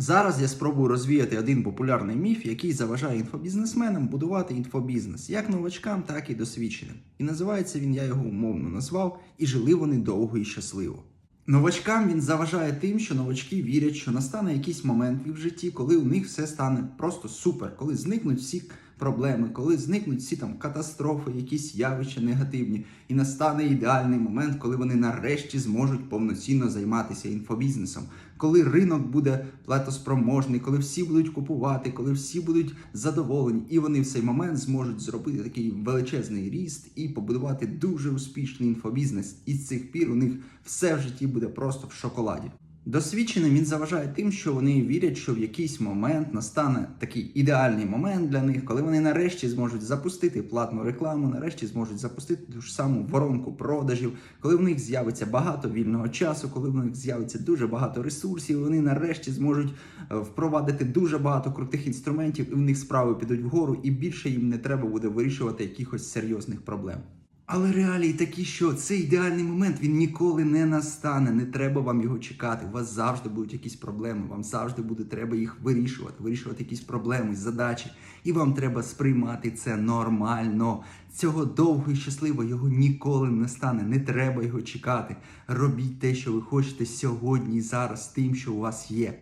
Зараз я спробую розвіяти один популярний міф, який заважає інфобізнесменам будувати інфобізнес, як новачкам, так і досвідченим. І називається він, я його умовно назвав, і жили вони довго і щасливо. Новачкам він заважає тим, що новачки вірять, що настане якийсь момент в житті, коли у них все стане просто супер, коли зникнуть всі проблеми, коли зникнуть всі там катастрофи, якісь явища негативні, і настане ідеальний момент, коли вони нарешті зможуть повноцінно займатися інфобізнесом, коли ринок буде платоспроможний, коли всі будуть купувати, коли всі будуть задоволені, і вони в цей момент зможуть зробити такий величезний ріст і побудувати дуже успішний інфобізнес. І з цих пір у них все в житті буде просто в шоколаді. Досвідченим він заважає тим, що вони вірять, що в якийсь момент настане такий ідеальний момент для них, коли вони нарешті зможуть запустити платну рекламу, нарешті зможуть запустити ту ж саму воронку продажів, коли в них з'явиться багато вільного часу, коли в них з'явиться дуже багато ресурсів, вони нарешті зможуть е, впровадити дуже багато крутих інструментів, і в них справи підуть вгору, і більше їм не треба буде вирішувати якихось серйозних проблем. Але реалії такі, що цей ідеальний момент він ніколи не настане. Не треба вам його чекати. У вас завжди будуть якісь проблеми. Вам завжди буде треба їх вирішувати, вирішувати якісь проблеми, задачі. І вам треба сприймати це нормально. Цього довго і щасливо його ніколи не стане. Не треба його чекати. Робіть те, що ви хочете сьогодні зараз, тим, що у вас є.